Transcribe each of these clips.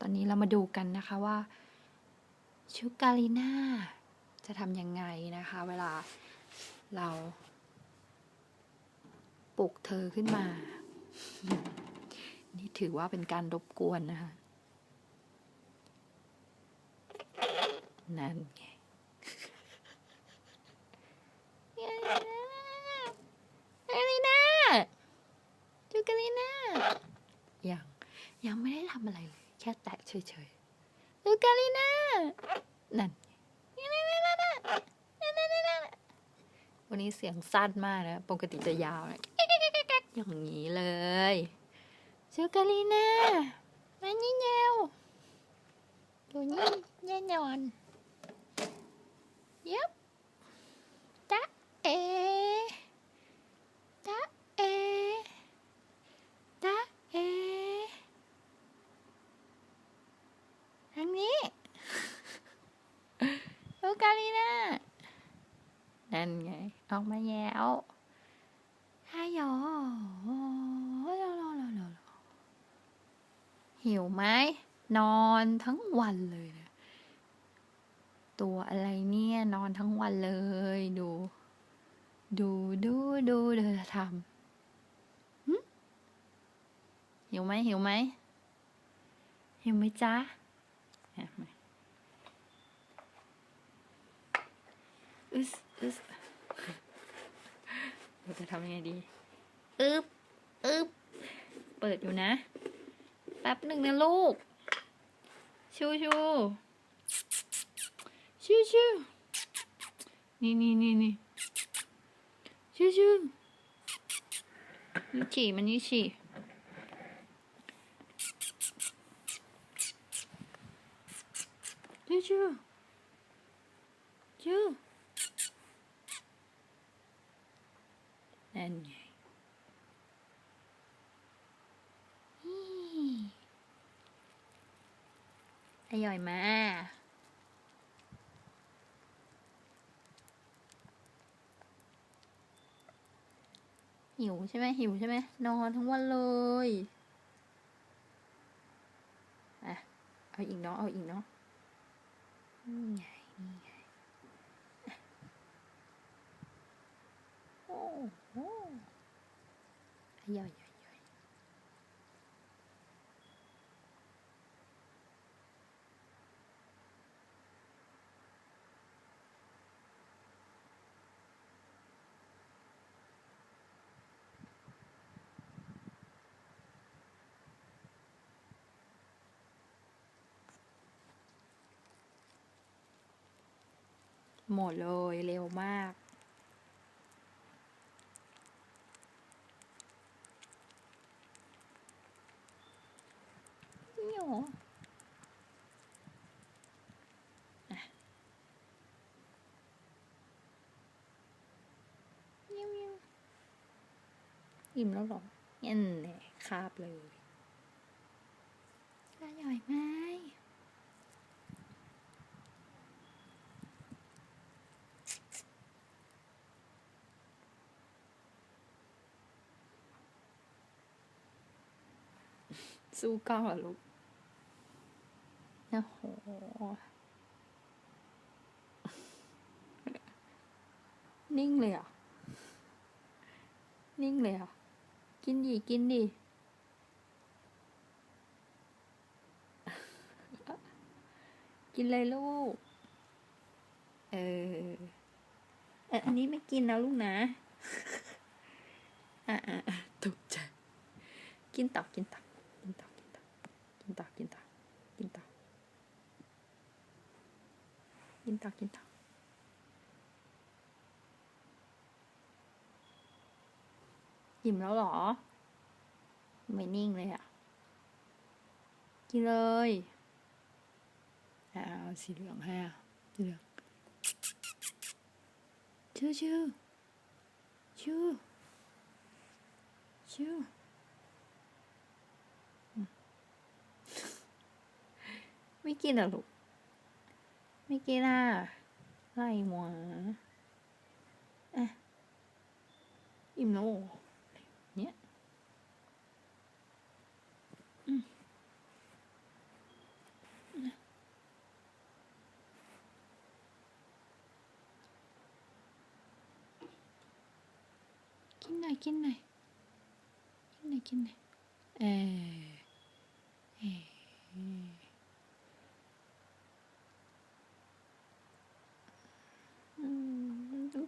ตอนนี้เรามาดูกันนะคะว่าชุกาลิน่าจะทำยังไงนะคะ เวลาเราปลุกเธอขึ้นมา นี่ถือว่าเป็นการรบกวนนะคะ นั่นไงกาลิน่าจูกาลิน่ายัง ยังไม่ได้ทำอะไรเลย แค่แตะเฉยๆจูกาลิน่านั่นวันนี้เสียงสั้นมากนะ ปกติจะยาวนะอย่างนี้เลยจูกาลิน่ามานี่เร็วดูนี่แน่นอนยับจ๊ะเอ จ๊ะเอจ๊ะเอทางนี้ ลูกาลีน่านั่นไง ออกมาแล้วฮัลโหลหิวไหม นอนทั้งวันเลยนะตัวอะไรเนี่ย นอนทั้งวันเลย ดู ดูดูดูเธอทำหิวไหมหิวไหมหิวไหมจ๊ะอะมอึสอึส เราจะทำยังไงดีอึบอึบเปิดอยู่นะ แป๊บหนึ่งนะลูก ชูชูชูชูนี่นี่นี่นี่ชูชูนี่ฉี่มันนี่ฉี่ชูชูชู นั่นไงอร่อยมากหิวใช่ไหมหิวใช่ไหมนอนทั้งวันเลยอะเอาอีกเนาะเอาอีกเนาะนี่ไงนี่ไงอะ โหย่อยย่อยหมดเลยเร็วมาก อิ่มแล้วหรอยันเลยคาบเลยอร่อยไหมสู้ก้าวลูก โอ้โหนิ่งเลยอะ นิ่งเลยอะ กินดิกินดิกินเลยลูก เออ เอออันนี้ไม่กินนะลูกนะ อะอะอะตกใจ กินต่อกินต่อกินต่อกินต่อกินต่อกินต่อ กินต่อ กินต่อกินต่ออิ่มแล้วเหรอ ไม่นิ่งเลยอะกินเลยอ่าเอาสีเหลืองให้อะสีเหลืองชื่อชื่อชื่อชื่อไม่กินเหรอลูก ไม่กินอะไล่หมวอะอิ่มโนเนี่ยกินหน่อยกินหน่อยกินหน่อยกินหน่อยเออเออ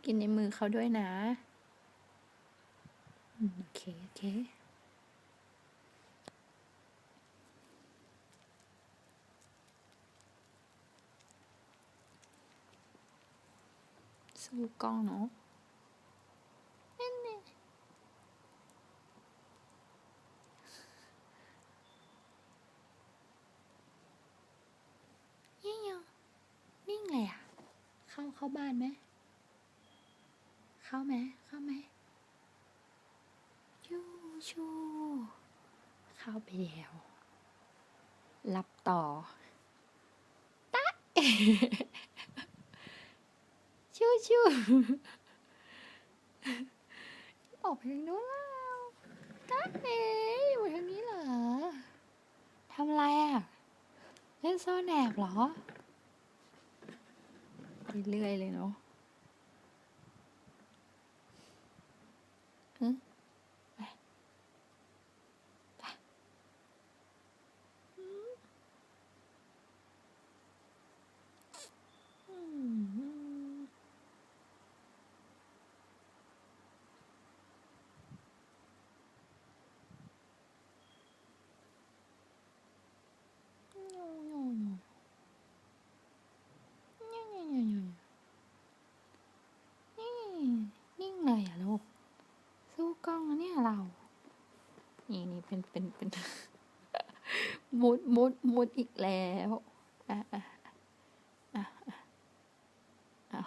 กินในมือเขาด้วยนะ โอเค โอเคสู้กล้องเนาะนั่นแหละยิ่ยงนิ่งเลยอะ เข้าเข้าบ้านไหม เข้าไหมเข้าไหมชูชูเข้าไปแล้วรับต่อตะชูชูออกไปทางนู้นแล้วตาเอ๋อยู่ทางนี้เหรอทำอะไรอะ เล่นซ่อนแอบเหรอเรื่อยเลยเนาะ ฮึไปไปอืมอืม นิ่งเลยอะลูก สู้กล้องนะเนี่ยเรา นี่นี่ เป็นเป็นเป็นมุดมุดมุดอีกแล้วอะอะอะอะเอา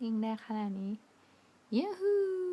นิ่งได้ขนาดนี้ยูฮู